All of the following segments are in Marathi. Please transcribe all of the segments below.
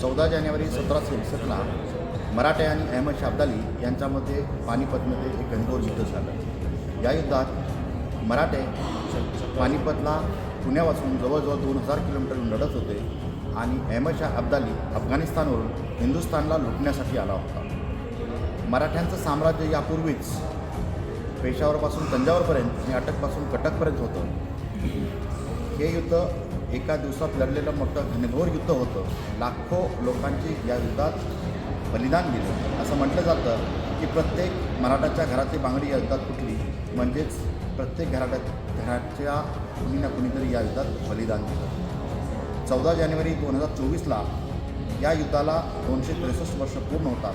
चौदा जानेवारी सतराशे एकसष्टला मराठे आणि अहमद शाब्दाली यांच्यामध्ये पानिपतमध्ये एक घनघोर युद्ध झालं. या युद्धात मराठे पानिपतला पुण्यापासून जवळजवळ दोन हजार किलोमीटर लढत होते आणि अहमद शाह अब्दाली अफगाणिस्तानवरून हिंदुस्थानला लुटण्यासाठी आला होता. मराठ्यांचं साम्राज्य यापूर्वीच पेशावरपासून तंजावरपर्यंत आणि अटकपासून कटकपर्यंत होतं. हे युद्ध एका दिवसात लढलेलं मोठं घनघोर युद्ध होतं. लाखो लोकांची या युद्धात बलिदान दिलं असं म्हटलं जातं की प्रत्येक मराठाच्या घरातली बांगडी या युद्धात फुटली. म्हणजेच प्रत्येक घराट्या घराच्या कुणी ना कुणीतरी या युद्धात बलिदान दिलं. चौदा जानेवारी दोन हजार चोवीसला या युद्धाला दोनशे त्रेसष्ट वर्ष पूर्ण होतात.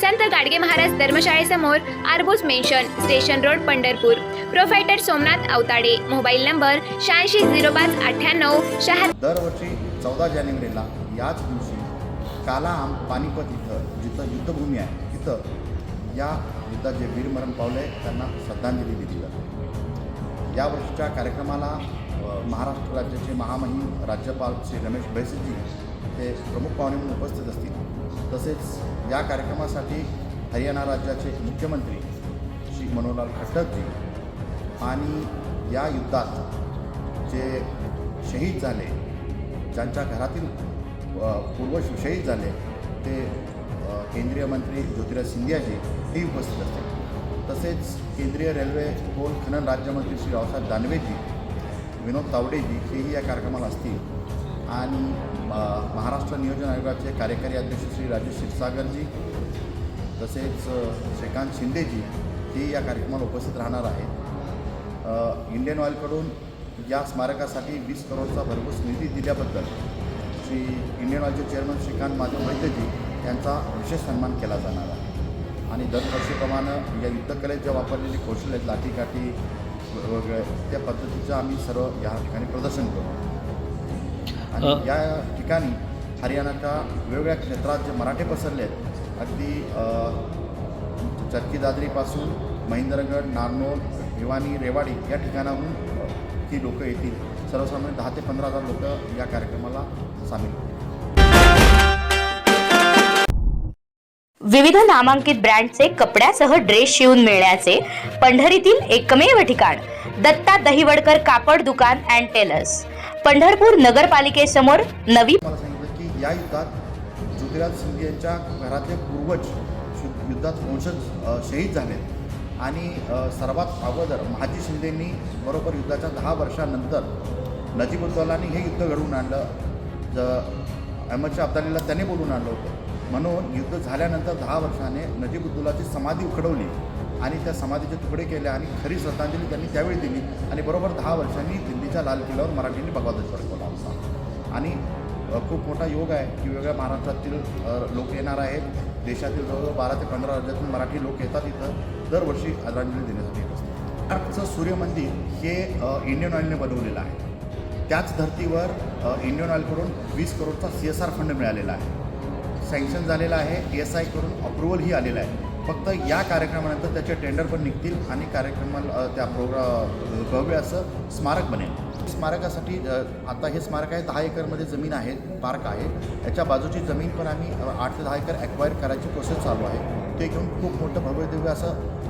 संत गाडगे महाराज धर्मशाळेसमोर आरबोस mansion station road Pandharpur. Proprietor Somnath Awatade mobile number शहाऐंशी झिरो पाच अठ्ठ्याण्णव शहात्तर दरवर्षी चौदा जानेवारीला याच दिवशी कालाम पानिपत इथं जिथं युद्धभूमी आहे तिथं या युद्धात जे वीरमरण पावले त्यांना श्रद्धांजली दिली जाते. या वर्षीच्या कार्यक्रमाला महाराष्ट्र राज्याचे महामहिम राज्यपाल श्री रमेश बैसजी हे प्रमुख पाहुणे म्हणून उपस्थित असतील. तसेच या कार्यक्रमासाठी हरियाणा राज्याचे मुख्यमंत्री श्री मनोहरलाल खट्टरजी आणि या युद्धात जे शहीद झाले ज्यांच्या घरातील पूर्वज शहीद झाले ते केंद्रीय मंत्री ज्योतिराज सिंधियाजी हे उपस्थित असते तसेच केंद्रीय रेल्वे पोल खनन राज्यमंत्री श्री रावसाहेब दानवेजी विनोद तावडेजी हेही या कार्यक्रमाला असतील. आणि महाराष्ट्र नियोजन आयोगाचे कार्यकारी अध्यक्ष श्री राजेश क्षीरसागरजी तसेच श्रीकांत शिंदेजी हे या कार्यक्रमाला उपस्थित राहणार आहेत इंडियन ऑइलकडून या स्मारकासाठी वीस करोडचा भरघोस निधी दिल्याबद्दल श्री इंडियन ऑइलचे चेअरमन श्रीकांत माधव वैद्यजी यांचा विशेष सन्मान केला जाणार आहे आणि दरवर्षीप्रमाणे या युद्धकलेत ज्या वापरलेली कौशल्य आहेत लाठीकाठी वगैरे त्या पद्धतीचं आम्ही सर्व या ठिकाणी प्रदर्शन करू आणि. या ठिकाणी हरियाणाच्या वेगवेगळ्या क्षेत्रात जे मराठे पसरले आहेत अगदी अ, चरकी दादरीपासून महेंद्रगड नारनोल भिवानी रेवाडी या ठिकाणाहून ही लोक येतील. सर्वसामान्य दहा ते पंधरा हजार लोक या कार्यक्रमाला सामील होतील. विविध नामांकित ब्रँडचे कपड्यासह ड्रेस शिवून मिळण्याचे पंढरीतील एकमेव ठिकाण दत्ता दहिवडकर कापड दुकान अँड टेलर्स. पंढरपूर नगरपालिकेसमोर नवी या युद्धात ज्योतिराज सिंग यांच्या घरातले पूर्वज युद्धात वंशज शहीद झालेत आणि सर्वात अगोदर महाजी शिंदेंनी बरोबर युद्धाच्या दहा वर्षानंतर नजीबुद्दौलानी हे युद्ध घडवून आणलं. ज अहमदशाह अब्दालीला त्याने बोलून आणलं होतं. म्हणून युद्ध झाल्यानंतर दहा वर्षाने नजीबुद्दौलाची समाधी उखडवली आणि त्या समाधीचे तुकडे केले आणि खरी श्रद्धांजली त्यांनी त्यावेळी दिली. आणि बरोबर दहा वर्षांनी दिल्लीच्या लाल किल्ल्यावर मराठींनी भगवा ध्वज फडकवला होता. आणि खूप मोठा योग आहे की वेगवेगळ्या महाराष्ट्रातील लोक येणार आहेत. देशातील जवळजवळ बारा ते पंधरा राज्यातून मराठी लोक येतात इथं. दरवर्षी आदरांजली देण्यासाठी येत असतात. कोणार्कचं सूर्य मंदिर हे इंडियन ऑइलने बनवलेलं आहे. त्याच धर्तीवर इंडियन ऑइलकडून वीस करोडचा सी एस आर फंड मिळालेला आहे. सँक्शन झालेलं आहे ए एस आयकडून अप्रुव्हलही आलेलं आहे. फक्त या कार्यक्रमानंतर त्याचे टेंडर पण निघतील आणि कार्यक्रमाला त्या प्रोग्रा भव्य असं स्मारक बनेल. स्मारकासाठी आता हे स्मारक आहे दहा एकरमध्ये जमीन आहे पार्क आहे. याच्या बाजूची जमीन पण आम्ही आठ ते दहा एकर ॲक्वायर करायची प्रोसेस चालू आहे. ते घेऊन खूप मोठं भव्य दिव्य असं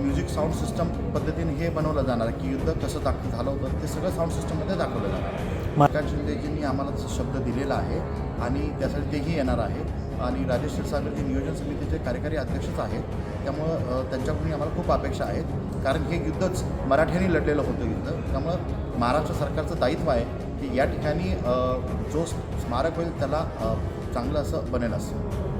म्युझिक साऊंड सिस्टम पद्धतीने हे बनवलं जाणार की युद्ध कसं दाख झालं होतं ते सगळं साऊंड सिस्टममध्ये दाखवलं जाणार आहे. प्रकाश शिंदेजींनी आम्हाला शब्द दिलेला आहे आणि त्यासाठी तेही येणार आहे. आणि राजेश क्षीरसागरजी नियोजन समितीचे कार्यकारी अध्यक्षच आहेत. त्यामुळं त्यांच्याकडून आम्हाला खूप अपेक्षा आहेत. कारण हे युद्धच मराठ्यांनी लढलेलं होतं युद्ध. त्यामुळं महाराष्ट्र सरकारचं दायित्व आहे की या ठिकाणी जो स्मारक होईल त्याला चांगलं असं बनेल असं.